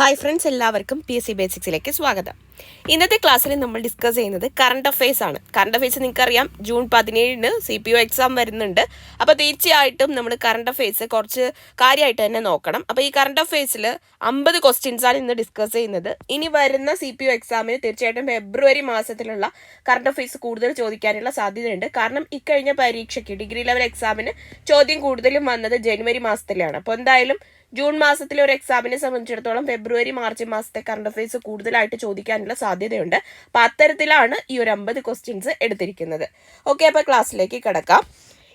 Hi friends എല്ലാവർക്കും P S C ബേസിക്സിലേക്ക് സ്വാഗതം. ഇന്നത്തെ ക്ലാസ്സിൽ നമ്മൾ ഡിസ്കസ് ചെയ്യുന്നത് കറണ്ട് അഫയേഴ്സ് ആണ്. കറണ്ട് അഫയേഴ്സ് നിങ്ങൾക്കറിയാം ജൂൺ പതിനേഴിന് സി പി ഒ എക്സാം വരുന്നുണ്ട്. അപ്പോൾ തീർച്ചയായിട്ടും നമ്മൾ കറണ്ട് അഫയേഴ്സ് കുറച്ച് കാര്യമായിട്ട് തന്നെ നോക്കണം. അപ്പോൾ ഈ കറണ്ട് അഫയേഴ്സിൽ അമ്പത് ക്വസ്റ്റ്യൻസ് ആണ് ഇന്ന് ഡിസ്കസ് ചെയ്യുന്നത്. ഇനി വരുന്ന സി പി ഒ എക്സാമിന് തീർച്ചയായിട്ടും ഫെബ്രുവരി മാസത്തിലുള്ള കറണ്ട് അഫയേഴ്സ് കൂടുതൽ ചോദിക്കാനുള്ള സാധ്യതയുണ്ട്. കാരണം ഇക്കഴിഞ്ഞ പരീക്ഷയ്ക്ക് ഡിഗ്രി ലെവൽ എക്സാമിന് ചോദ്യം കൂടുതലും വന്നത് ജനുവരി മാസത്തിലാണ്. അപ്പോൾ എന്തായാലും ജൂൺ മാസത്തിലെ ഒരു എക്സാമിനെ സംബന്ധിച്ചിടത്തോളം ഫെബ്രുവരി മാർച്ച് മാസത്തെ കറണ്ട് അഫയേഴ്സ് കൂടുതലായിട്ട് ചോദിക്കാനുള്ള സാധ്യതയുണ്ട്. അപ്പം അത്തരത്തിലാണ് ഈ ഒരു അമ്പത് ക്വസ്റ്റ്യൻസ് എടുത്തിരിക്കുന്നത്. ഓക്കെ അപ്പോൾ ക്ലാസ്സിലേക്ക് കിടക്കാം.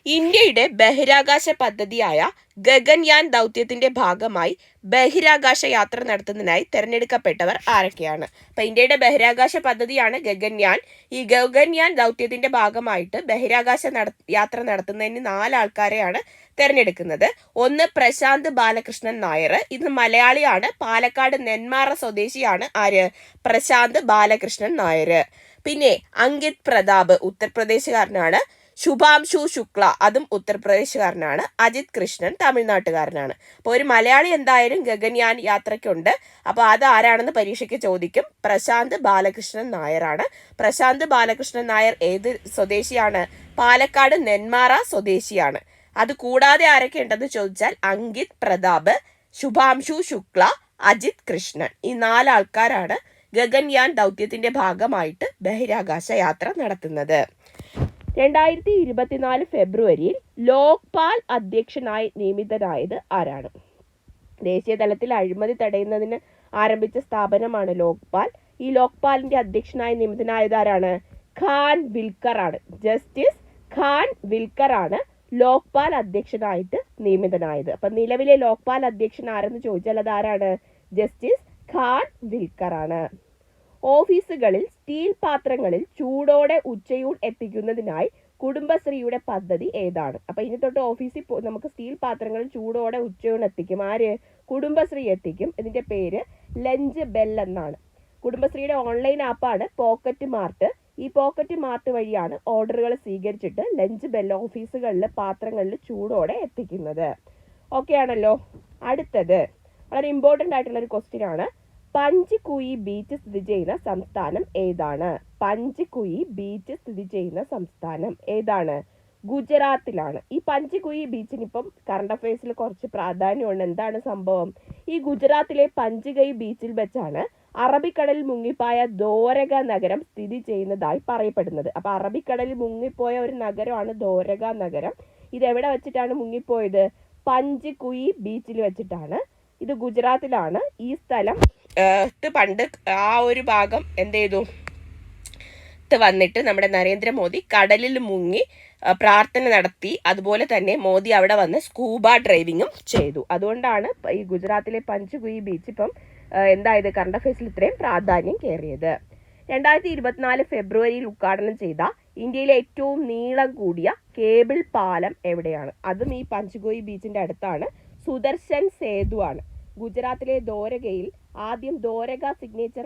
ഇന്ത്യയുടെ ബഹിരാകാശ പദ്ധതിയായ ഗഗൻയാൻ ദൗത്യത്തിന്റെ ഭാഗമായി ബഹിരാകാശ യാത്ര നടത്തുന്നതിനായി തെരഞ്ഞെടുക്കപ്പെട്ടവർ ആരൊക്കെയാണ്? അപ്പൊ ഇന്ത്യയുടെ ബഹിരാകാശ പദ്ധതിയാണ് ഗഗൻയാൻ. ഈ ഗഗൻയാൻ ദൗത്യത്തിന്റെ ഭാഗമായിട്ട് ബഹിരാകാശ യാത്ര നടത്തുന്നതിന് നാല് ആൾക്കാരെയാണ് തെരഞ്ഞെടുക്കുന്നത്. ഒന്ന് പ്രശാന്ത് ബാലകൃഷ്ണൻ നായർ. ഇത് മലയാളിയാണ്. പാലക്കാട് നെന്മാറ സ്വദേശിയാണ് ആര്? പ്രശാന്ത് ബാലകൃഷ്ണൻ നായർ. പിന്നെ അങ്കിത് പ്രതാപ് ഉത്തർപ്രദേശുകാരനാണ്. ശുഭാംശു ശുക്ല അതും ഉത്തർപ്രദേശുകാരനാണ്. അജിത് കൃഷ്ണൻ തമിഴ്നാട്ടുകാരനാണ്. അപ്പോൾ ഒരു മലയാളി എന്തായാലും ഗഗൻയാൻ യാത്രയ്ക്കുണ്ട്. അപ്പോൾ അത് ആരാണെന്ന് പരീക്ഷയ്ക്ക് ചോദിക്കും. പ്രശാന്ത് ബാലകൃഷ്ണൻ നായരാണ്. പ്രശാന്ത് ബാലകൃഷ്ണൻ നായർ ഏത് സ്വദേശിയാണ്? പാലക്കാട് നെന്മാറ സ്വദേശിയാണ്. അത് കൂടാതെ ആരൊക്കെ ഉണ്ടെന്ന് ചോദിച്ചാൽ അങ്കിത് പ്രതാപ് ശുഭാംശു ശുക്ല അജിത് കൃഷ്ണൻ. ഈ നാലാൾക്കാരാണ് ഗഗൻയാൻ ദൗത്യത്തിന്റെ ഭാഗമായിട്ട് ബഹിരാകാശ യാത്ര നടത്തുന്നത്. രണ്ടായിരത്തി ഇരുപത്തിനാല് ഫെബ്രുവരിയിൽ ലോക്പാൽ അധ്യക്ഷനായി നിയമിതനായത് ആരാണ്? ദേശീയ തലത്തിൽ അഴിമതി തടയുന്നതിന് ആരംഭിച്ച സ്ഥാപനമാണ് ലോക്പാൽ. ഈ ലോക്പാലിന്റെ അധ്യക്ഷനായി നിയമിതനായത് ആരാണ്? ഖാൻ വിൽക്കർ ആണ് ജസ്റ്റിസ് ഖാൻ വിൽക്കർ ആണ് ലോക്പാൽ അധ്യക്ഷനായിട്ട് നിയമിതനായത്. അപ്പൊ നിലവിലെ ലോക്പാൽ അധ്യക്ഷൻ ആരെന്ന് ചോദിച്ചാൽ അതാരാണ്? ജസ്റ്റിസ് ഖാൻ വിൽക്കർ ആണ് ഓഫീസുകളിൽ സ്റ്റീൽ പാത്രങ്ങളിൽ ചൂടോടെ ഉച്ചയൂൺ എത്തിക്കുന്നതിനായി കുടുംബശ്രീയുടെ പദ്ധതി ഏതാണ്? അപ്പൊ ഇനി തൊട്ട് ഓഫീസിൽ നമുക്ക് സ്റ്റീൽ പാത്രങ്ങളിൽ ചൂടോടെ ഉച്ചയൂൺ എത്തിക്കും. ആര്? കുടുംബശ്രീ എത്തിക്കും. ഇതിന്റെ പേര് ലഞ്ച് ബെൽ എന്നാണ്. കുടുംബശ്രീയുടെ ഓൺലൈൻ ആപ്പാണ് പോക്കറ്റ് മാർട്ട്. ഈ പോക്കറ്റ് മാർട്ട് വഴിയാണ് ഓർഡറുകൾ സ്വീകരിച്ചിട്ട് ലഞ്ച് ബെൽ ഓഫീസുകളിൽ പാത്രങ്ങളിൽ ചൂടോടെ എത്തിക്കുന്നത്. ഓക്കെ ആണല്ലോ? അടുത്തത്. വളരെ ഇമ്പോർട്ടന്റ് ആയിട്ടുള്ള ഒരു ക്വസ്റ്റ്യൻ ആണ്. പഞ്ച്കുയി ബീച്ച് സ്ഥിതി ചെയ്യുന്ന സംസ്ഥാനം ഏതാണ്? പഞ്ച്കുയി ബീച്ച് സ്ഥിതി ചെയ്യുന്ന സംസ്ഥാനം ഏതാണ്? ഗുജറാത്തിലാണ്. ഈ പഞ്ച്കുയി ബീച്ചിന് ഇപ്പം കറണ്ട് അഫയേഴ്സിൽ കുറച്ച് പ്രാധാന്യമുണ്ട്. എന്താണ് സംഭവം? ഈ ഗുജറാത്തിലെ പഞ്ച്ഗയി ബീച്ചിൽ വെച്ചാണ് അറബിക്കടലിൽ മുങ്ങിപ്പോയ ദോരക നഗരം സ്ഥിതി ചെയ്യുന്നതായി പറയപ്പെടുന്നത്. അപ്പൊ അറബിക്കടലിൽ മുങ്ങിപ്പോയ ഒരു നഗരമാണ് ദോരക നഗരം. ഇത് എവിടെ വെച്ചിട്ടാണ് മുങ്ങിപ്പോയത്? പഞ്ച്കുയി ബീച്ചിൽ വെച്ചിട്ടാണ്. ഇത് ഗുജറാത്തിലാണ്. ഈ സ്ഥലം പണ്ട് ആ ഒരു ഭാഗം എന്ത് ചെയ്തു? വന്നിട്ട് നമ്മുടെ നരേന്ദ്രമോദി കടലിൽ മുങ്ങി പ്രാർത്ഥന നടത്തി. അതുപോലെ തന്നെ മോദി അവിടെ വന്ന് സ്കൂബ ഡ്രൈവിങ്ങും ചെയ്തു. അതുകൊണ്ടാണ് ഈ ഗുജറാത്തിലെ പഞ്ച്കുയി ബീച്ച് ഇപ്പം എന്തായത് കറണ്ട് അഫയേഴ്സിൽ ഇത്രയും പ്രാധാന്യം കയറിയത് രണ്ടായിരത്തി ഇരുപത്തിനാല് ഫെബ്രുവരിയിൽ ഉദ്ഘാടനം ചെയ്ത ഇന്ത്യയിലെ ഏറ്റവും നീളം കൂടിയ കേബിൾ പാലം എവിടെയാണ്? അതും ഈ പഞ്ചുകോയി ബീച്ചിന്റെ അടുത്താണ്. സുദർശൻ സേതു ആണ്. ഗുജറാത്തിലെ ദോരകയിൽ ആദ്യം ദോരക സിഗ്നേച്ചർ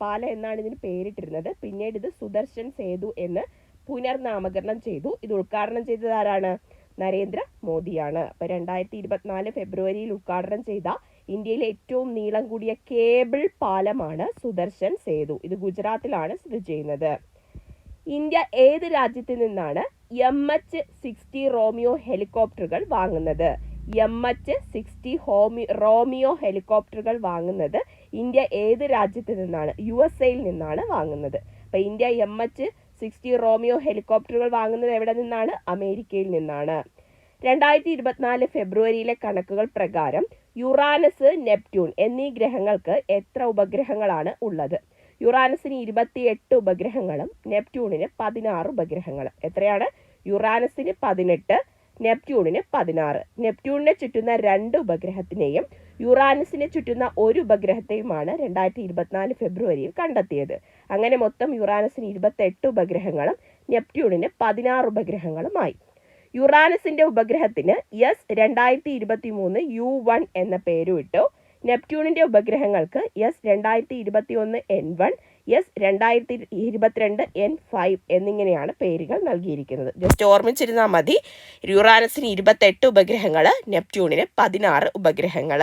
പാലം എന്നാണ് ഇതിന് പേരിട്ടിരുന്നത്. പിന്നീട് ഇത് സുദർശൻ സേതു എന്ന് പുനർനാമകരണം ചെയ്തു. ഇത് ഉദ്ഘാടനം ചെയ്തത് ആരാണ്? നരേന്ദ്ര മോദിയാണ്. അപ്പൊ രണ്ടായിരത്തി ഇരുപത്തിനാല് ഫെബ്രുവരിയിൽ ഉദ്ഘാടനം ചെയ്ത ഇന്ത്യയിലെ ഏറ്റവും നീളം കൂടിയ കേബിൾ പാലമാണ് സുദർശൻ സേതു. ഇത് ഗുജറാത്തിലാണ് സ്ഥിതി ചെയ്യുന്നത്. ഇന്ത്യ ഏത് രാജ്യത്തിൽ നിന്നാണ് എം എച്ച് സിക്സ്റ്റി റോമിയോ ഹെലികോപ്റ്ററുകൾ വാങ്ങുന്നത്? എം എച്ച് സിക്സ്റ്റി ഹോമി റോമിയോ ഹെലികോപ്റ്ററുകൾ വാങ്ങുന്നത് ഇന്ത്യ ഏത് രാജ്യത്ത് നിന്നാണ്? യു എസ് എയിൽ നിന്നാണ് വാങ്ങുന്നത്. അപ്പൊ India M H sixty Romeo ഹെലികോപ്റ്ററുകൾ വാങ്ങുന്നത് എവിടെ നിന്നാണ്? അമേരിക്കയിൽ നിന്നാണ്. രണ്ടായിരത്തി ഇരുപത്തിനാല് ഫെബ്രുവരിയിലെ കണക്കുകൾ പ്രകാരം യുറാനസ് നെപ്റ്റ്യൂൺ എന്നീ ഗ്രഹങ്ങൾക്ക് എത്ര ഉപഗ്രഹങ്ങളാണ് ഉള്ളത്? യുറാനസിന് ഇരുപത്തിയെട്ട് ഉപഗ്രഹങ്ങളും നെപ്റ്റ്യൂണിന് പതിനാറ് ഉപഗ്രഹങ്ങളും. എത്രയാണ്? യുറാനസിന് പതിനെട്ട് നെപ്റ്റ്യൂണിന് പതിനാറ്. നെപ്റ്റ്യൂണിനെ ചുറ്റുന്ന രണ്ട് ഉപഗ്രഹത്തിനെയും യുറാനസിനെ ചുറ്റുന്ന ഒരു ഉപഗ്രഹത്തെയുമാണ് രണ്ടായിരത്തി ഇരുപത്തിനാല് ഫെബ്രുവരിയിൽ കണ്ടെത്തിയത്. അങ്ങനെ മൊത്തം യുറാനസിന് ഇരുപത്തെട്ട് ഉപഗ്രഹങ്ങളും നെപ്റ്റ്യൂണിന് പതിനാറ് ഉപഗ്രഹങ്ങളുമായി. യുറാനസിന്റെ ഉപഗ്രഹത്തിന് എസ് രണ്ടായിരത്തി ഇരുപത്തി മൂന്ന് യു വൺ എന്ന പേരുമിട്ടു നെപ്റ്റ്യൂണിന്റെ ഉപഗ്രഹങ്ങൾക്ക് എസ് രണ്ടായിരത്തി ഇരുപത്തി ഒന്ന് എൻ വൺ എസ് രണ്ടായിരത്തി ഇരുപത്തിരണ്ട് എൻ ഫൈവ് എന്നിങ്ങനെയാണ് പേരുകൾ നൽകിയിരിക്കുന്നത്. ജസ്റ്റ് ഓർമ്മിച്ചിരുന്നാൽ മതി യുറാനസിന് ഇരുപത്തെട്ട് ഉപഗ്രഹങ്ങൾ നെപ്റ്റ്യൂണിന് പതിനാറ് ഉപഗ്രഹങ്ങൾ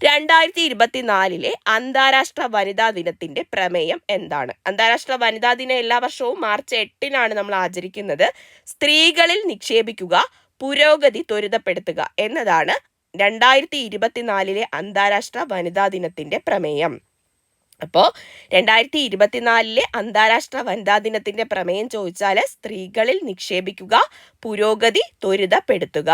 രണ്ടായിരത്തി ഇരുപത്തിനാലിലെ അന്താരാഷ്ട്ര വനിതാ ദിനത്തിന്റെ പ്രമേയം എന്താണ്? അന്താരാഷ്ട്ര വനിതാ ദിനം എല്ലാ വർഷവും മാർച്ച് എട്ടിനാണ് നമ്മൾ ആചരിക്കുന്നത്. സ്ത്രീകളിൽ നിക്ഷേപിക്കുക പുരോഗതി ത്വരിതപ്പെടുത്തുക എന്നതാണ് രണ്ടായിരത്തി ഇരുപത്തിനാലിലെ അന്താരാഷ്ട്ര വനിതാ ദിനത്തിന്റെ പ്രമേയം. അപ്പോൾ രണ്ടായിരത്തി ഇരുപത്തിനാലിലെ അന്താരാഷ്ട്ര വനിതാ ദിനത്തിന്റെ പ്രമേയം ചോദിച്ചാൽ സ്ത്രീകളിൽ നിക്ഷേപിക്കുക പുരോഗതി ത്വരിതപ്പെടുത്തുക.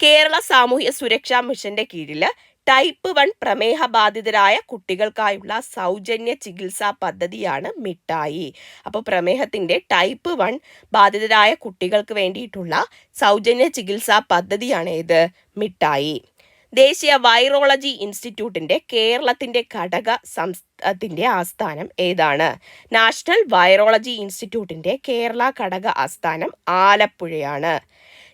കേരള സാമൂഹ്യ സുരക്ഷാ മിഷന്റെ കീഴിൽ ടൈപ്പ് വൺ പ്രമേഹ ബാധിതരായ കുട്ടികൾക്കായുള്ള സൗജന്യ ചികിത്സാ പദ്ധതിയാണ് മിഠായി. അപ്പോൾ പ്രമേഹത്തിന്റെ ടൈപ്പ് വൺ ബാധിതരായ കുട്ടികൾക്ക് വേണ്ടിയിട്ടുള്ള സൗജന്യ ചികിത്സാ പദ്ധതിയാണ് ഇത് മിഠായി. ദേശീയ വൈറോളജി ഇൻസ്റ്റിറ്റ്യൂട്ടിന്റെ കേരളത്തിന്റെ ഘടക സംസ്ഥാനത്തിന്റെ ആസ്ഥാനം ഏതാണ്? നാഷണൽ വൈറോളജി ഇൻസ്റ്റിറ്റ്യൂട്ടിന്റെ കേരള ഘടക ആസ്ഥാനം ആലപ്പുഴയാണ്.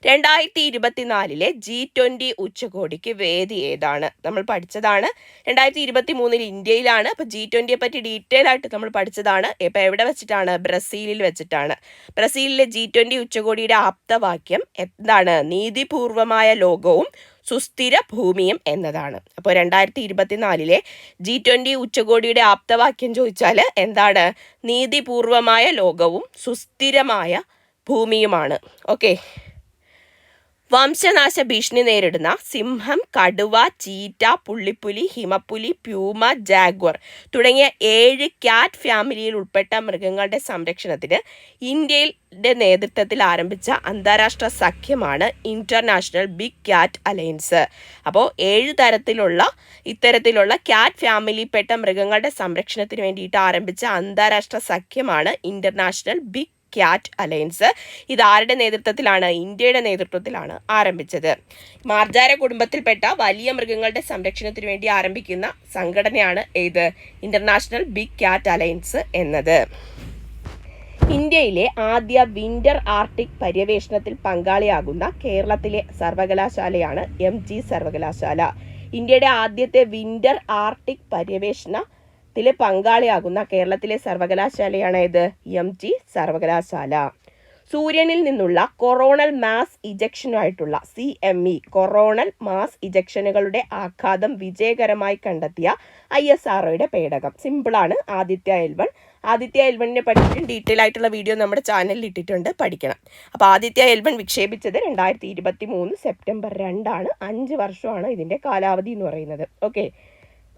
രണ്ടായിരത്തി ഇരുപത്തിനാലിലെ ജി ട്വന്റി ഉച്ചകോടിക്ക് വേദി ഏതാണ്? നമ്മൾ പഠിച്ചതാണ് രണ്ടായിരത്തി ഇരുപത്തി മൂന്നിൽ ഇന്ത്യയിലാണ്. അപ്പോൾ ജി ട്വന്റിയെ പറ്റി ഡീറ്റെയിൽ ആയിട്ട് നമ്മൾ പഠിച്ചതാണ്. ഇപ്പൊ എവിടെ വെച്ചിട്ടാണ്? ബ്രസീലിൽ വെച്ചിട്ടാണ്. ബ്രസീലിലെ ജി ട്വന്റി ഉച്ചകോടിയുടെ ആപ്തവാക്യം എന്താണ്? നീതിപൂർവമായ ലോകവും സുസ്ഥിര ഭൂമിയും എന്നതാണ്. അപ്പോൾ രണ്ടായിരത്തി ഇരുപത്തിനാലിലെ ജി ട്വന്റി ഉച്ചകോടിയുടെ ആപ്തവാക്യം ചോദിച്ചാൽ എന്താണ്? നീതിപൂർവമായ ലോകവും സുസ്ഥിരമായ ഭൂമിയുമാണ്. ഓക്കെ. വംശനാശ ഭീഷണി നേരിടുന്ന സിംഹം കടുവ ചീറ്റ പുള്ളിപ്പുലി ഹിമപ്പുലി പ്യൂമ ജാഗ്വർ തുടങ്ങിയ ഏഴ് ക്യാറ്റ് ഫാമിലിയിൽ ഉൾപ്പെട്ട മൃഗങ്ങളുടെ സംരക്ഷണത്തിന് ഇന്ത്യയുടെ നേതൃത്വത്തിൽ ആരംഭിച്ച അന്താരാഷ്ട്ര സഖ്യമാണ് ഇന്റർനാഷണൽ ബിഗ് ക്യാറ്റ് അലയൻസ് അപ്പോൾ ഏഴ് തരത്തിലുള്ള ഇത്തരത്തിലുള്ള ക്യാറ്റ് ഫാമിലിയിൽപ്പെട്ട മൃഗങ്ങളുടെ സംരക്ഷണത്തിന് വേണ്ടിയിട്ട് ആരംഭിച്ച അന്താരാഷ്ട്ര സഖ്യമാണ് ഇന്റർനാഷണൽ ബിഗ് ക്യാറ്റ് അലയൻസ് ഇത് ആരുടെ നേതൃത്വത്തിലാണ് ഇന്ത്യയുടെ നേതൃത്വത്തിലാണ് ആരംഭിച്ചത്. മാർജാര കുടുംബത്തിൽപ്പെട്ട വലിയ മൃഗങ്ങളുടെ സംരക്ഷണത്തിന് വേണ്ടി ആരംഭിക്കുന്ന സംഘടനയാണ് ഏത്? ഇന്റർനാഷണൽ ബിഗ് ക്യാറ്റ് അലയൻസ് എന്നത്. ഇന്ത്യയിലെ ആദ്യ വിന്റർ ആർട്ടിക് പര്യവേഷണത്തിൽ പങ്കാളിയാകുന്ന കേരളത്തിലെ സർവകലാശാലയാണ് എം ജി സർവകലാശാല. ഇന്ത്യയുടെ ആദ്യത്തെ വിന്റർ ആർട്ടിക് പര്യവേഷണ ത്തിലെ പങ്കാളിയാകുന്ന കേരളത്തിലെ സർവകലാശാലയാണ് ഇത് എം ജി സർവകലാശാല. സൂര്യനിൽ നിന്നുള്ള coronal mass ഇജക്ഷനുമായിട്ടുള്ള C M E coronal mass ഇജക്ഷനുകളുടെ ആഘാതം വിജയകരമായി കണ്ടെത്തിയ ഐ എസ് ആർഒയുടെ പേടകം. സിമ്പിളാണ് ആദിത്യ എൽവൺ. ആദിത്യ എൽവണിനെ പറ്റിയിട്ടും ഡീറ്റെയിൽ ആയിട്ടുള്ള വീഡിയോ നമ്മുടെ ചാനലിൽ ഇട്ടിട്ടുണ്ട്. പഠിക്കണം. അപ്പോൾ ആദിത്യ എൽവൺ വിക്ഷേപിച്ചത് രണ്ടായിരത്തി ഇരുപത്തി മൂന്ന് സെപ്റ്റംബർ രണ്ടാണ്. അഞ്ച് വർഷമാണ് ഇതിന്റെ കാലാവധി എന്ന് പറയുന്നത്. ഓക്കെ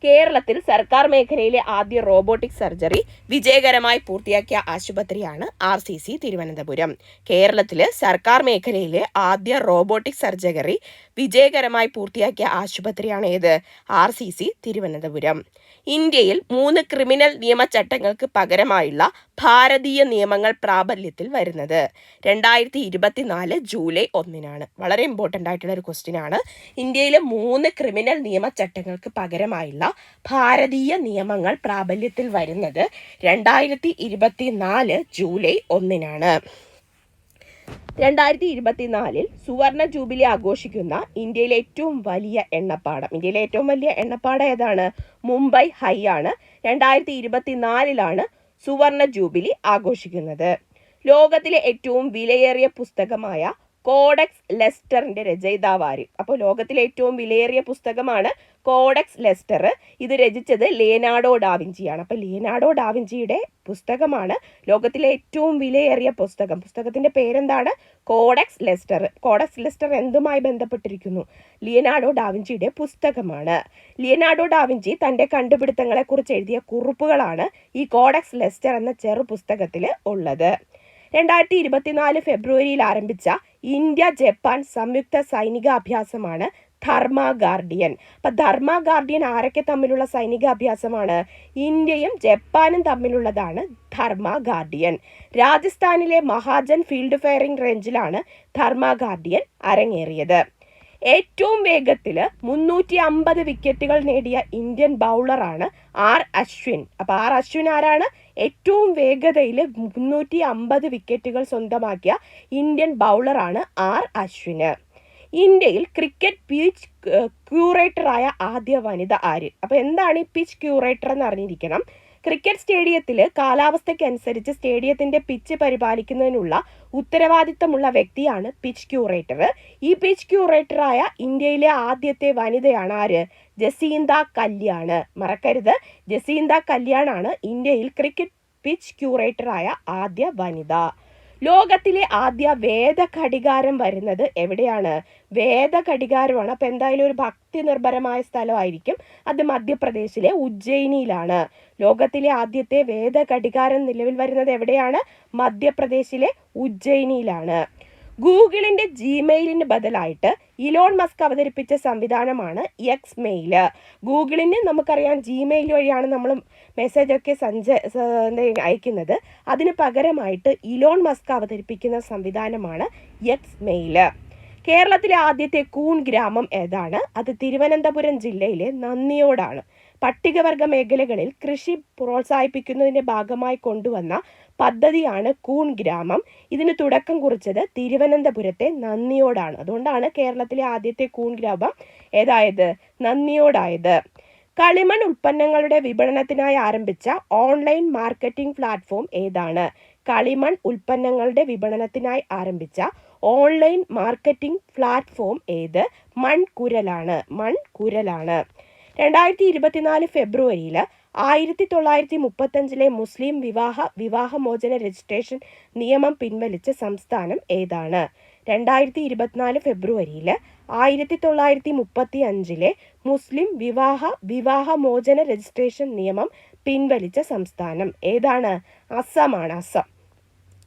കേരളത്തിൽ സർക്കാർ മേഖലയിലെ ആദ്യ റോബോട്ടിക് സർജറി വിജയകരമായി പൂർത്തിയാക്കിയ ആശുപത്രിയാണ് ആർ സി സി തിരുവനന്തപുരം. കേരളത്തിലെ സർക്കാർ മേഖലയിലെ ആദ്യ റോബോട്ടിക് സർജറി വിജയകരമായി പൂർത്തിയാക്കിയ ആശുപത്രിയാണ് ഏത്? R C C Thiruvananthapuram. ഇന്ത്യയിൽ മൂന്ന് ക്രിമിനൽ നിയമചട്ടങ്ങൾക്ക് പകരമായുള്ള ഭാരതീയ നിയമങ്ങൾ പ്രാബല്യത്തിൽ വരുന്നത്. രണ്ടായിരത്തി ഇരുപത്തിനാല് ജൂലൈ ഒന്നിനാണ്. വളരെ ഇമ്പോർട്ടന്റ് ആയിട്ടുള്ള ഒരു ക്വസ്റ്റ്യൻ ആണ്. ഇന്ത്യയിലെ മൂന്ന് ക്രിമിനൽ നിയമചട്ടങ്ങൾക്ക് പകരമായുള്ള ഭാരതീയ നിയമങ്ങൾ പ്രാബല്യത്തിൽ വരുന്നത് രണ്ടായിരത്തി ഇരുപത്തിനാല് ജൂലൈ ഒന്നിനാണ്. രണ്ടായിരത്തി ഇരുപത്തിനാലിൽ സുവർണ ജൂബിലി ആഘോഷിക്കുന്ന ഇന്ത്യയിലെ ഏറ്റവും വലിയ എണ്ണപ്പാടം. ഇന്ത്യയിലെ ഏറ്റവും വലിയ എണ്ണപ്പാടം ഏതാണ്? മുംബൈ ഹൈ ആണ്. രണ്ടായിരത്തി ഇരുപത്തിനാലിലാണ് സുവർണ ജൂബിലി ആഘോഷിക്കുന്നത്. ലോകത്തിലെ ഏറ്റവും വിലയേറിയ പുസ്തകമായ കോഡക്സ് ലെസ്റ്ററിന്റെ രചയിതാവാര് അപ്പോൾ ലോകത്തിലെ ഏറ്റവും വിലയേറിയ പുസ്തകമാണ് കോഡക്സ് ലെസ്റ്റർ. ഇത് രചിച്ചത് ലിയനാർഡോ ഡാവിഞ്ചിയാണ് അപ്പോൾ ലിയനാർഡോ ഡാവിഞ്ചിയുടെ പുസ്തകമാണ് ലോകത്തിലെ ഏറ്റവും വിലയേറിയ പുസ്തകം. പുസ്തകത്തിന്റെ പേരെന്താണ്? Codex Leicester. കോഡക്സ് ലെസ്റ്റർ എന്തുമായി ബന്ധപ്പെട്ടിരിക്കുന്നു? ലിയനാഡോ ഡാവിഞ്ചിയുടെ പുസ്തകമാണ്. ലിയനാഡോ ഡാവിഞ്ചി തന്റെ കണ്ടുപിടുത്തങ്ങളെക്കുറിച്ച് എഴുതിയ കുറിപ്പുകളാണ് ഈ കോഡക്സ് ലെസ്റ്റർ എന്ന ചെറു പുസ്തകത്തിൽ ഉള്ളത്. രണ്ടായിരത്തി ഇരുപത്തിനാല് ഫെബ്രുവരിയിൽ ആരംഭിച്ച ഇന്ത്യ ജപ്പാൻ സംയുക്ത സൈനിക അഭ്യാസമാണ് ധർമ്മ ഗാർഡിയൻ. അപ്പൊ ധർമ്മ ഗാർഡിയൻ ആരൊക്കെ തമ്മിലുള്ള സൈനിക അഭ്യാസമാണ് ഇന്ത്യയും ജപ്പാനും തമ്മിലുള്ളതാണ് ധർമ്മ ഗാർഡിയൻ. രാജസ്ഥാനിലെ മഹാജൻ ഫീൽഡ് ഫയറിംഗ് റേഞ്ചിലാണ് ധർമ്മ ഗാർഡിയൻ അരങ്ങേറിയത്. ഏറ്റവും വേഗത്തിൽ മുന്നൂറ്റി അമ്പത് വിക്കറ്റുകൾ നേടിയ ഇന്ത്യൻ ബൗളറാണ് ആർ അശ്വിൻ. അപ്പൊ ആർ അശ്വിൻ ആരാണ്? ഏറ്റവും വേഗതയിൽ മുന്നൂറ്റി അമ്പത് വിക്കറ്റുകൾ സ്വന്തമാക്കിയ ഇന്ത്യൻ ബൗളറാണ് ആർ അശ്വിന്. ഇന്ത്യയിൽ ക്രിക്കറ്റ് പിച്ച് ക്യൂറേറ്ററായ ആദ്യ വനിത ആര്? അപ്പോൾ എന്താണ് ഈ പിച്ച് ക്യൂറേറ്റർ എന്ന് അറിഞ്ഞിരിക്കണം ക്രിക്കറ്റ് സ്റ്റേഡിയത്തിൽ കാലാവസ്ഥയ്ക്കനുസരിച്ച് സ്റ്റേഡിയത്തിന്റെ പിച്ച് പരിപാലിക്കുന്നതിനുള്ള ഉത്തരവാദിത്തമുള്ള വ്യക്തിയാണ് പിച്ച് ക്യൂറേറ്റർ ഈ പിച്ച് ക്യൂറേറ്ററായ ഇന്ത്യയിലെ ആദ്യത്തെ വനിതയാണ് ആര്? ജസീന്ത കല്യാണ്. മറക്കരുത്. ജസീന്ത കല്യാണാണ് ഇന്ത്യയിൽ ക്രിക്കറ്റ് പിച്ച് ക്യൂറേറ്ററായ ആദ്യ വനിത. ലോകത്തിലെ ആദ്യ വേദ ഘടികാരം വരുന്നത് എവിടെയാണ്? വേദ ഘടികാരമാണ് അപ്പൊ എന്തായാലും ഒരു ഭക്തി നിർഭരമായ സ്ഥലമായിരിക്കും. അത് മധ്യപ്രദേശിലെ ഉജ്ജയിനിയിലാണ്. ലോകത്തിലെ ആദ്യത്തെ വേദ ഘടികാരം നിലവിൽ വരുന്നത് എവിടെയാണ്? മധ്യപ്രദേശിലെ ഉജ്ജയിനിയിലാണ്. ഗൂഗിളിന്റെ ജിമെയിലിന് ബദലായിട്ട് ഇലോൺ മസ്ക് അവതരിപ്പിച്ച സംവിധാനമാണ് എക്സ് മെയിൽ ഗൂഗിളിന് നമുക്കറിയാം ജിമെയിൽ വഴിയാണ് നമ്മൾ മെസ്സേജ് ഒക്കെ സഞ്ച അയക്കുന്നത്. അതിന് പകരമായിട്ട് ഇലോൺ മസ്ക് അവതരിപ്പിക്കുന്ന സംവിധാനമാണ് എക്സ് മെയിൽ കേരളത്തിലെ ആദ്യത്തെ കൂൺ ഗ്രാമം ഏതാണ്? അത് തിരുവനന്തപുരം ജില്ലയിലെ നന്ദിയോടാണ് പട്ടികവർഗ മേഖലകളിൽ കൃഷി പ്രോത്സാഹിപ്പിക്കുന്നതിന്റെ ഭാഗമായി കൊണ്ടുവന്ന പദ്ധതിയാണ് കൂൺ ഗ്രാമം. ഇതിന് തുടക്കം കുറിച്ചത് തിരുവനന്തപുരത്തെ നന്ദിയോടാണ്. അതുകൊണ്ടാണ് കേരളത്തിലെ ആദ്യത്തെ കൂൺ ഗ്രാമം ഏതായത്? നന്ദിയോടായത്. കളിമൺ ഉൽപ്പന്നങ്ങളുടെ വിപണനത്തിനായി ആരംഭിച്ച ഓൺലൈൻ മാർക്കറ്റിംഗ് പ്ലാറ്റ്ഫോം ഏതാണ്? കളിമൺ ഉൽപ്പന്നങ്ങളുടെ വിപണനത്തിനായി ആരംഭിച്ച ഓൺലൈൻ മാർക്കറ്റിംഗ് പ്ലാറ്റ്ഫോം ഏത്? മൺകുരലാണ്. മൺകുരലാണ്. രണ്ടായിരത്തി ഇരുപത്തിനാല് ഫെബ്രുവരിയിൽ ആയിരത്തി തൊള്ളായിരത്തി മുപ്പത്തഞ്ചിലെ മുസ്ലിം വിവാഹ വിവാഹമോചന രജിസ്ട്രേഷൻ നിയമം പിൻവലിച്ച സംസ്ഥാനം ഏതാണ്? രണ്ടായിരത്തി ഇരുപത്തിനാല് ഫെബ്രുവരിയിൽ ആയിരത്തി തൊള്ളായിരത്തി മുപ്പത്തി അഞ്ചിലെ മുസ്ലിം വിവാഹ വിവാഹമോചന രജിസ്ട്രേഷൻ നിയമം പിൻവലിച്ച സംസ്ഥാനം ഏതാണ്? അസമാണ് അസം.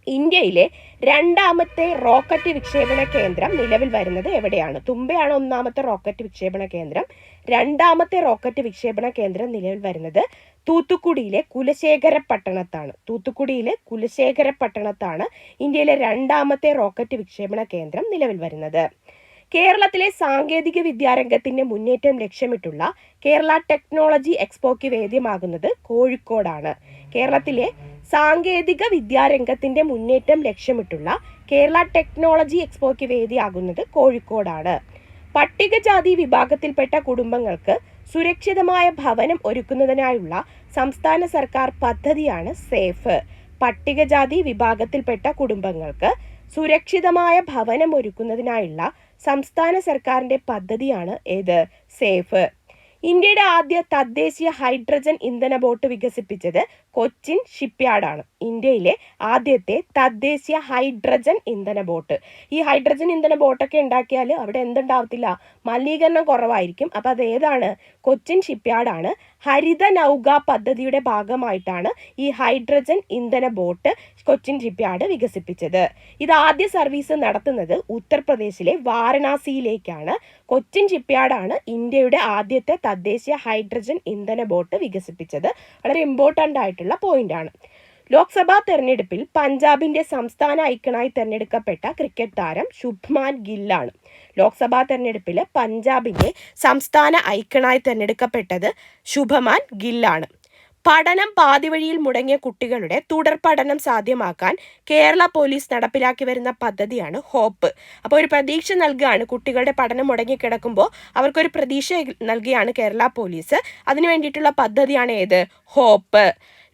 ഇന്ത്യയിലെ രണ്ടാമത്തെ റോക്കറ്റ് വിക്ഷേപണ കേന്ദ്രം നിലവിൽ വരുന്നത് എവിടെയാണ്? തുമ്പയാണ് ഒന്നാമത്തെ റോക്കറ്റ് വിക്ഷേപണ കേന്ദ്രം? രണ്ടാമത്തെ റോക്കറ്റ് വിക്ഷേപണ കേന്ദ്രം നിലവിൽ വരുന്നത് തൂത്തുക്കുടിയിലെ കുലശേഖര പട്ടണത്താണ് തൂത്തുക്കുടിയിലെ കുലശേഖര പട്ടണത്താണ് ഇന്ത്യയിലെ രണ്ടാമത്തെ റോക്കറ്റ് വിക്ഷേപണ കേന്ദ്രം നിലവിൽ വരുന്നത്. കേരളത്തിലെ സാങ്കേതിക വിദ്യാരംഗത്തിന്റെ മുന്നേറ്റം ലക്ഷ്യമിട്ടുള്ള കേരള ടെക്നോളജി എക്സ്പോയ്ക്ക് വേദ്യമാകുന്നത് കോഴിക്കോടാണ്. കേരളത്തിലെ സാങ്കേതിക വിദ്യാരംഗത്തിന്റെ മുന്നേറ്റം ലക്ഷ്യമിട്ടുള്ള കേരള ടെക്നോളജി എക്സ്പോയ്ക്ക് വേദിയാകുന്നത് കോഴിക്കോടാണ്. പട്ടികജാതി വിഭാഗത്തിൽപ്പെട്ട കുടുംബങ്ങൾക്ക് സുരക്ഷിതമായ ഭവനം ഒരുക്കുന്നതിനായുള്ള സംസ്ഥാന സർക്കാർ പദ്ധതിയാണ് സേഫ്. പട്ടികജാതി വിഭാഗത്തിൽപ്പെട്ട കുടുംബങ്ങൾക്ക് സുരക്ഷിതമായ ഭവനം ഒരുക്കുന്നതിനായുള്ള സംസ്ഥാന സർക്കാരിന്റെ പദ്ധതിയാണ് ഏത്? സേഫ്. ഇന്ത്യയുടെ ആദ്യ തദ്ദേശീയ ഹൈഡ്രജൻ ഇന്ധന ബോട്ട് വികസിപ്പിച്ചത് കൊച്ചിൻ ഷിപ്പ്യാർഡാണ്. ഇന്ത്യയിലെ ആദ്യത്തെ തദ്ദേശീയ ഹൈഡ്രജൻ ഇന്ധന ബോട്ട്. ഈ ഹൈഡ്രജൻ ഇന്ധന ബോട്ടൊക്കെ ഉണ്ടാക്കിയാൽ അവിടെ എന്തുണ്ടാവത്തില്ല? മലിനീകരണം കുറവായിരിക്കും. അപ്പോൾ അത് ഏതാണ്? കൊച്ചിൻ ഷിപ്പ്യാർഡാണ്. ഹരിത നൗക പദ്ധതിയുടെ ഭാഗമായിട്ടാണ് ഈ ഹൈഡ്രജൻ ഇന്ധന ബോട്ട് കൊച്ചിൻ ഷിപ്പ്യാർഡ് വികസിപ്പിച്ചത്. ഇത് ആദ്യ സർവീസ് നടത്തുന്നത് ഉത്തർപ്രദേശിലെ വാരണാസിയിലേക്കാണ്. കൊച്ചിൻ ഷിപ്പ്യാർഡാണ് ഇന്ത്യയുടെ ആദ്യത്തെ തദ്ദേശീയ ഹൈഡ്രജൻ ഇന്ധന ബോട്ട് വികസിപ്പിച്ചത്. വളരെ ഇമ്പോർട്ടന്റ് ആയിട്ടുള്ള പോയിന്റാണ് ലോക്സഭാ തെരഞ്ഞെടുപ്പിൽ പഞ്ചാബിന്റെ സംസ്ഥാന ഐക്കണായി തെരഞ്ഞെടുക്കപ്പെട്ട ക്രിക്കറ്റ് താരം ശുഭ്മാൻ ഗില്ലാണ്. ലോക്സഭാ തെരഞ്ഞെടുപ്പിൽ പഞ്ചാബിന്റെ സംസ്ഥാന ഐക്കണായി തെരഞ്ഞെടുക്കപ്പെട്ടത് ശുഭമാൻ ഗില്ലാണ്. പഠനം പാതിവഴിയിൽ മുടങ്ങിയ കുട്ടികളുടെ തുടർ പഠനം സാധ്യമാക്കാൻ കേരള പോലീസ് നടപ്പിലാക്കി വരുന്ന പദ്ധതിയാണ് ഹോപ്പ്. അപ്പോൾ ഒരു പ്രതീക്ഷ നൽകുകയാണ് കുട്ടികളുടെ പഠനം മുടങ്ങിക്കിടക്കുമ്പോൾ അവർക്കൊരു പ്രതീക്ഷ നൽകുകയാണ് കേരള പോലീസ്. അതിനു വേണ്ടിയിട്ടുള്ള പദ്ധതിയാണ് ഏത്? ഹോപ്പ്.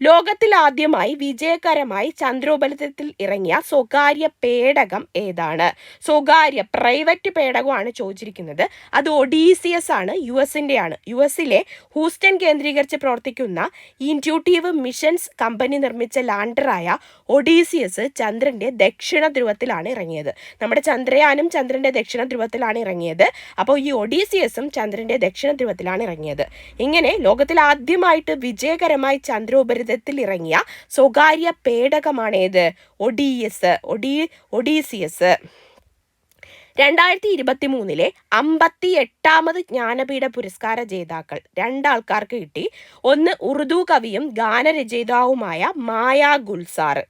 ലോകത്തിൽ ആദ്യമായി വിജയകരമായി ചന്ദ്രോപരിതലത്തിൽ ഇറങ്ങിയ സ്വകാര്യ പേടകം ഏതാണ്? സ്വകാര്യ പ്രൈവറ്റ് പേടകമാണ് ചോദിച്ചിരിക്കുന്നത്. അത് ഒഡീസിയസ് ആണ് യു എസിന്റെയാണ് യു എസിലെ ഹൂസ്റ്റൺ കേന്ദ്രീകരിച്ച് പ്രവർത്തിക്കുന്ന ഇന്റ്യൂട്ടീവ് മിഷൻസ് കമ്പനി നിർമ്മിച്ച ലാൻഡറായ ഒഡീസിയസ് ചന്ദ്രന്റെ ദക്ഷിണ ധ്രുവത്തിലാണ് ഇറങ്ങിയത്. നമ്മുടെ ചന്ദ്രയാനും ചന്ദ്രന്റെ ദക്ഷിണ ധ്രുവത്തിലാണ് ഇറങ്ങിയത്. അപ്പോൾ ഈ ഒഡീസിയസും ചന്ദ്രന്റെ ദക്ഷിണ ധ്രുവത്തിലാണ് ഇറങ്ങിയത്. ഇങ്ങനെ ലോകത്തിൽ ആദ്യമായിട്ട് വിജയകരമായി ചന്ദ്രോപരിതത്തിൽ ഇറങ്ങിയ സ്വകാര്യ പേടകമാണ് ഏത് ഒഡീയസ് ഒഡീ ഒഡീസിയസ്. രണ്ടായിരത്തി ഇരുപത്തി മൂന്നിലെ അമ്പത്തി എട്ടാമത് ജ്ഞാനപീഠ പുരസ്കാര ജേതാക്കൾ രണ്ടാൾക്കാർക്ക് കിട്ടി. ഒന്ന് ഉറുദു കവിയും ഗാനരചയിതാവുമായ മായാ ഗുൽസാർ.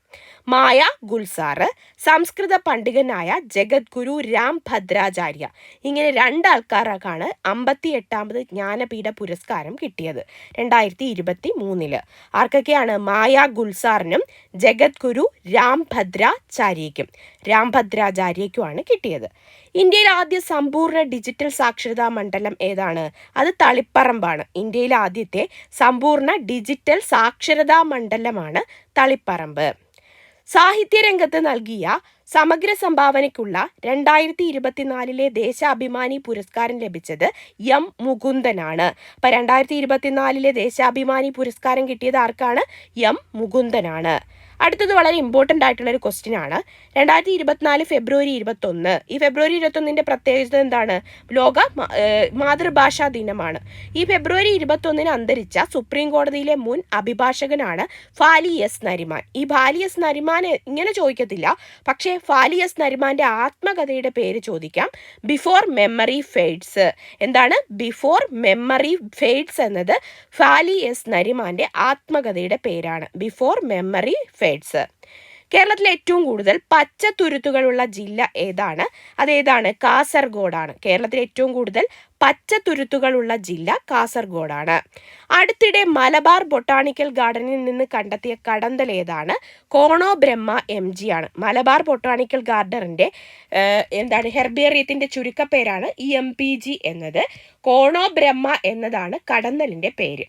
മായ ഗുൽസാറ് സംസ്കൃത പണ്ഡിതനായ ജഗദ്ഗുരു രാം ഭദ്രാചാര്യ. ഇങ്ങനെ രണ്ടാൾക്കാർക്കാണ് അമ്പത്തി എട്ടാമത് ജ്ഞാനപീഠ പുരസ്കാരം കിട്ടിയത് രണ്ടായിരത്തി ഇരുപത്തി മൂന്നിൽ ആർക്കൊക്കെയാണ് മായ ഗുൽസാറിനും ജഗദ്ഗുരു രാം ഭദ്രാചാര്യയ്ക്കും രാം ഭദ്രാചാര്യയ്ക്കുമാണ് കിട്ടിയത്? ഇന്ത്യയിൽ ആദ്യ സമ്പൂർണ ഡിജിറ്റൽ സാക്ഷരതാ മണ്ഡലം ഏതാണ്? അത് തളിപ്പറമ്പാണ്. ഇന്ത്യയിലെ ആദ്യത്തെ സമ്പൂർണ ഡിജിറ്റൽ സാക്ഷരതാ മണ്ഡലമാണ് തളിപ്പറമ്പ്. സാഹിത്യരംഗത്ത് നൽകിയ സമഗ്ര സംഭാവനയ്ക്കുള്ള രണ്ടായിരത്തി ഇരുപത്തിനാലിലെ ദേശാഭിമാനി പുരസ്കാരം ലഭിച്ചത് എം മുകുന്ദനാണ്. അപ്പൊ രണ്ടായിരത്തി ഇരുപത്തിനാലിലെ ദേശാഭിമാനി പുരസ്കാരം കിട്ടിയത് ആർക്കാണ്? എം മുകുന്ദനാണ്. അടുത്തത് വളരെ ഇമ്പോർട്ടന്റ് ആയിട്ടുള്ള ഒരു ക്വസ്റ്റ്യൻ ആണ്. രണ്ടായിരത്തി ഇരുപത്തിനാല് ഫെബ്രുവരി ഇരുപത്തൊന്ന്. ഈ ഫെബ്രുവരി ഇരുപത്തൊന്നിന്റെ പ്രത്യേകത എന്താണ്? ലോക മാതൃഭാഷാ ദിനമാണ്. ഈ ഫെബ്രുവരി ഇരുപത്തൊന്നിന് അന്തരിച്ച സുപ്രീം കോടതിയിലെ മുൻ അഭിഭാഷകനാണ് ഫാലി എസ് നരിമാൻ. ഈ ഫാലി എസ് നരിമാൻ ഇങ്ങനെ ചോദിക്കത്തില്ല. പക്ഷേ ഫാലി എസ് നരിമാന്റെ ആത്മകഥയുടെ പേര് ചോദിക്കാം. ബിഫോർ മെമ്മറി ഫെയ്ഡ്സ് എന്താണ്? ബിഫോർ മെമ്മറി ഫെയ്ഡ്സ് എന്നത് ഫാലി എസ് നരിമാന്റെ ആത്മകഥയുടെ പേരാണ്. ബിഫോർ മെമ്മറി ഫെയ്ഡ്സ് കേരളത്തിലെ ഏറ്റവും കൂടുതൽ പച്ച തുരുത്തുകളുള്ള ജില്ല ഏതാണ്? അതേതാണ് കാസർഗോഡാണ്. കേരളത്തിലെ ഏറ്റവും കൂടുതൽ പച്ച തുരുത്തുകളുള്ള ജില്ല കാസർഗോഡാണ്. അടുത്തിടെ മലബാർ ബൊട്ടാണിക്കൽ ഗാർഡനിൽ നിന്ന് കണ്ടെത്തിയ കടന്തൽ ഏതാണ്? കോണോ ബ്രഹ്മ എം ജി ആണ്. മലബാർ ബൊട്ടാണിക്കൽ ഗാർഡനിന്റെ എന്താണ് ഹെർബേറിയത്തിന്റെ ചുരുക്കപ്പേരാണ് ഇ എം പി ജി എന്നത്. കോണോ ബ്രഹ്മ എന്നതാണ് കടന്തലിന്റെ പേര്.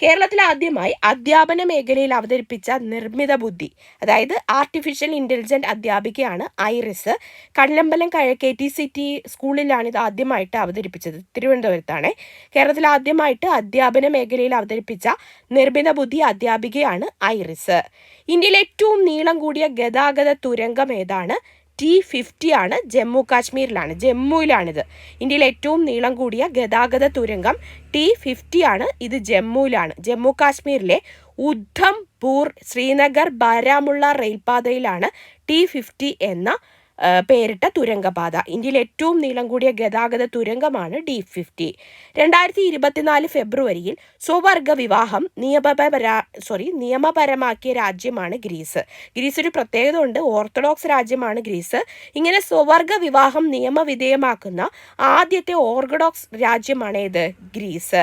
കേരളത്തിൽ ആദ്യമായി അധ്യാപന മേഖലയിൽ അവതരിപ്പിച്ച നിർമ്മിത ബുദ്ധി അതായത് artificial intelligent അധ്യാപികയാണ് Iris. Kannambalam K T city സ്കൂളിലാണ് ഇത് ആദ്യമായിട്ട് അവതരിപ്പിച്ചത്. തിരുവനന്തപുരത്താണ്. കേരളത്തിൽ ആദ്യമായിട്ട് അധ്യാപന മേഖലയിൽ അവതരിപ്പിച്ച നിർമ്മിത ബുദ്ധി അധ്യാപികയാണ് ഐറിസ്. ഇന്ത്യയിലെ ഏറ്റവും നീളം കൂടിയ ഗതാഗത തുരങ്കം ഏതാണ്? ടി ഫിഫ്റ്റി ആണ് ജമ്മു കാശ്മീരിലാണ് ജമ്മുവിലാണിത്. ഇന്ത്യയിലെ ഏറ്റവും നീളം കൂടിയ ഗതാഗത തുരങ്കം ടി ഫിഫ്റ്റി ആണ് ഇത് ജമ്മുവിലാണ്. ജമ്മു കാശ്മീരിലെ ഉദ്ധംപൂർ ശ്രീനഗർ ബാരാമുള്ള റെയിൽപാതയിലാണ് ടി ഫിഫ്റ്റി എന്ന പേരിട്ട തുരങ്കപാത. ഇന്ത്യയിൽ ഏറ്റവും നീളം കൂടിയ ഗതാഗത തുരങ്കമാണ് ഡി ഫിഫ്റ്റി രണ്ടായിരത്തി ഇരുപത്തിനാല് ഫെബ്രുവരിയിൽ സ്വവർഗ വിവാഹം നിയമപര സോറി നിയമപരമാക്കിയ രാജ്യമാണ് ഗ്രീസ്. ഗ്രീസ് ഒരു പ്രത്യേകത ഉണ്ട് ഓർത്തഡോക്സ് രാജ്യമാണ് ഗ്രീസ്. ഇങ്ങനെ സ്വവർഗ വിവാഹം നിയമവിധേയമാക്കുന്ന ആദ്യത്തെ ഓർത്തഡോക്സ് രാജ്യമാണ് ഏത്? ഗ്രീസ്.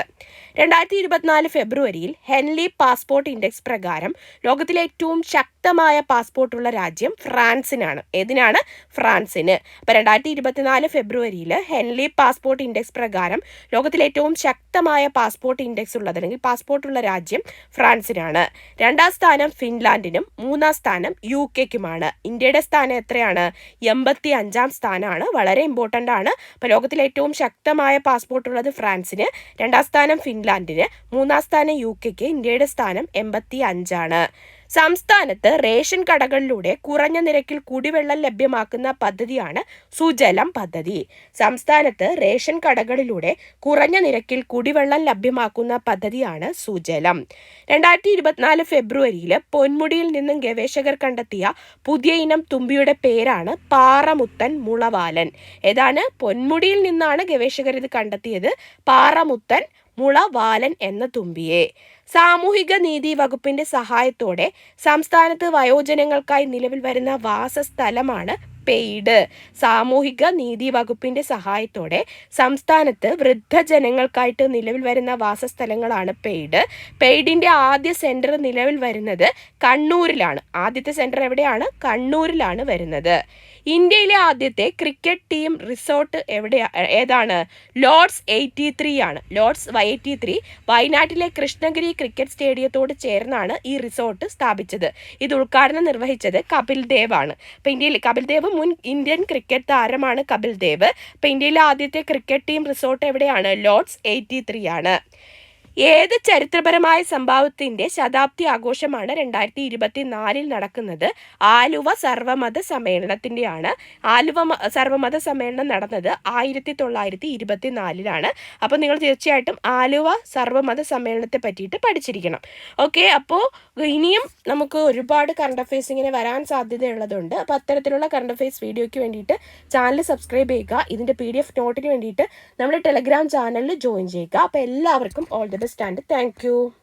രണ്ടായിരത്തി ഇരുപത്തിനാല് ഫെബ്രുവരിയിൽ ഹെൻലി പാസ്പോർട്ട് ഇൻഡെക്സ് പ്രകാരം ലോകത്തിലെ ഏറ്റവും ശക്തമായ പാസ്പോർട്ടുള്ള രാജ്യം ഫ്രാൻസിനാണ്. ഏതിനാണ്? ഫ്രാൻസിന്. അപ്പോൾ രണ്ടായിരത്തി ഇരുപത്തിനാല് ഫെബ്രുവരിയിൽ ഹെൻലി പാസ്പോർട്ട് ഇൻഡെക്സ് പ്രകാരം ലോകത്തിലെ ഏറ്റവും ശക്തമായ പാസ്പോർട്ട് ഇൻഡെക്സ് ഉള്ളത് അല്ലെങ്കിൽ പാസ്പോർട്ട് ഉള്ള രാജ്യം ഫ്രാൻസിനാണ്. രണ്ടാം സ്ഥാനം ഫിൻലാൻഡിനും മൂന്നാം സ്ഥാനം യു കെക്കുമാണ് ഇന്ത്യയുടെ സ്ഥാനം എത്രയാണ്? എൺപത്തി അഞ്ചാം സ്ഥാനമാണ്. വളരെ ഇമ്പോർട്ടന്റ് ആണ്. അപ്പോൾ ലോകത്തിലെ ഏറ്റവും ശക്തമായ പാസ്പോർട്ട് ഉള്ളത് ഫ്രാൻസിന്. രണ്ടാം സ്ഥാനം ഫിൻലാൻഡിന്. മൂന്നാം സ്ഥാനം യു കെക്ക് ഇന്ത്യയുടെ സ്ഥാനം എൺപത്തി അഞ്ചാണ് സംസ്ഥാനത്ത് റേഷൻ കടകളിലൂടെ കുറഞ്ഞ നിരക്കിൽ കുടിവെള്ളം ലഭ്യമാക്കുന്ന പദ്ധതിയാണ് സുജലം പദ്ധതി. സംസ്ഥാനത്ത് റേഷൻ കടകളിലൂടെ കുറഞ്ഞ നിരക്കിൽ കുടിവെള്ളം ലഭ്യമാക്കുന്ന പദ്ധതിയാണ് സുജലം. രണ്ടായിരത്തി ഇരുപത്തിനാല് ഫെബ്രുവരിയിൽ പൊന്മുടിയിൽ നിന്നും ഗവേഷകർ കണ്ടെത്തിയ പുതിയ ഇനം തുമ്പിയുടെ പേരാണ് പാറമുത്തൻ മുളവാലൻ. ഏതാണ്? പൊന്മുടിയിൽ നിന്നാണ് ഗവേഷകർ ഇത് കണ്ടെത്തിയത്. പാറമുത്തൻ മുളവാലൻ എന്ന തുമ്പിയെ. സാമൂഹിക നീതി വകുപ്പിന്റെ സഹായത്തോടെ സംസ്ഥാനത്ത് വയോജനങ്ങൾക്കായി നിലവിൽ വരുന്ന വാസസ്ഥലമാണ് പെയ്ഡ്. സാമൂഹിക നീതി വകുപ്പിന്റെ സഹായത്തോടെ സംസ്ഥാനത്ത് വൃദ്ധജനങ്ങൾക്കായിട്ട് നിലവിൽ വരുന്ന വാസസ്ഥലങ്ങളാണ് പെയ്ഡ്. പെയ്ഡിന്റെ ആദ്യ സെന്റർ നിലവിൽ വരുന്നത് കണ്ണൂരിലാണ്. ആദ്യത്തെ സെന്റർ എവിടെയാണ്? കണ്ണൂരിലാണ് വരുന്നത്. ഇന്ത്യയിലെ ആദ്യത്തെ ക്രിക്കറ്റ് ടീം റിസോർട്ട് എവിടെയാണ് ഏതാണ്? ലോർഡ്സ് എയ്റ്റി ത്രീ ആണ്. ലോർഡ്സ് എയ്റ്റി ത്രീ വയനാട്ടിലെ കൃഷ്ണഗിരി ക്രിക്കറ്റ് സ്റ്റേഡിയത്തോട് ചേർന്നാണ് ഈ റിസോർട്ട് സ്ഥാപിച്ചത്. ഇത് ഉദ്ഘാടനം നിർവഹിച്ചത് കപിൽ ദേവ് ആണ്. അപ്പം ഇന്ത്യയിൽ കപിൽ ദേവ് മുൻ ഇന്ത്യൻ ക്രിക്കറ്റ് താരമാണ് കപിൽ ദേവ്. അപ്പം ഇന്ത്യയിലെ ആദ്യത്തെ ക്രിക്കറ്റ് ടീം റിസോർട്ട് എവിടെയാണ്? ലോർഡ്സ് എയ്റ്റി ത്രീ ആണ്. ഏത് ചരിത്രപരമായ സംഭവത്തിന്റെ ശതാബ്ദി ആഘോഷമാണ് രണ്ടായിരത്തി ഇരുപത്തി നാലിൽ നടക്കുന്നത്? ആലുവ സർവമത സമ്മേളനത്തിന്റെയാണ്. ആലുവ സർവമത സമ്മേളനം നടന്നത് ആയിരത്തി തൊള്ളായിരത്തി ഇരുപത്തി നാലിലാണ് അപ്പോൾ നിങ്ങൾ തീർച്ചയായിട്ടും ആലുവ സർവമത സമ്മേളനത്തെ പറ്റിയിട്ട് പഠിച്ചിരിക്കണം. ഓക്കെ അപ്പോൾ ഇനിയും നമുക്ക് ഒരുപാട് കറണ്ട് അഫയേഴ്സ് ഇങ്ങനെ വരാൻ സാധ്യതയുള്ളതുണ്ട്. അപ്പോൾ അത്തരത്തിലുള്ള കറണ്ട് അഫയേഴ്സ് വീഡിയോയ്ക്ക് വേണ്ടിയിട്ട് ചാനൽ സബ്സ്ക്രൈബ് ചെയ്യുക. ഇതിന്റെ പി ഡി എഫ് നോട്ടിന് വേണ്ടിയിട്ട് നമ്മുടെ ടെലഗ്രാം ചാനലിൽ ജോയിൻ ചെയ്യുക. അപ്പോൾ എല്ലാവർക്കും ഓൾ ദി Thank you.